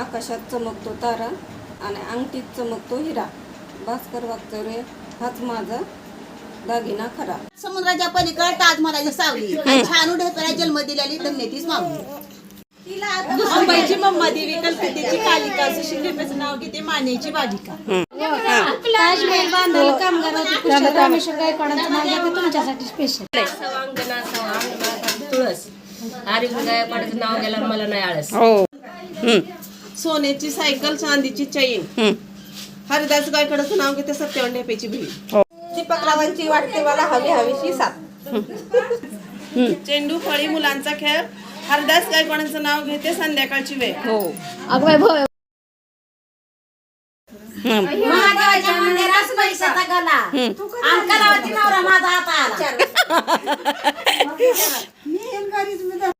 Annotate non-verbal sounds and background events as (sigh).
आकाशात चमकतो तारा आणि अंगठीत चमकतो हिरा. भास्कर वागचौरे हाच माझा दागिना खरा. समुद्राच्या पलीकडे ताजमहालाची सावली. आणि छानू ढेकळा जन्म दिलेली धन्यतीच मावली मुंबईची मम्मा देवी कलकत्त्याची कालिका नाव घेते मानेची बालिका. ताजमहल बांधायला कामगार होते कुशल रामेश्वर गायकवाडांचं नाव घेते तुमच्यासाठी स्पेशल सवांगना सवांगना तुळस. आर्यगुण गायकवाडाचं नाव गेलं मला नाही आळस. सोन्याची सायकल चांदीची चैन. हरिदास गायकवाडाचं नाव घेते सत्यवान ढेपेची भीड दीपकरावांची वाटते मला हवी हवीशी साथ. चेंडू फळी मुलांचा खेळ. हरदास गायकवाडांचं नाव घेते संध्याकाळची वेळ. महादेवाच्या मंदिरात पैशाचा गला अंकलावती नवरा माझा हात आला. (laughs)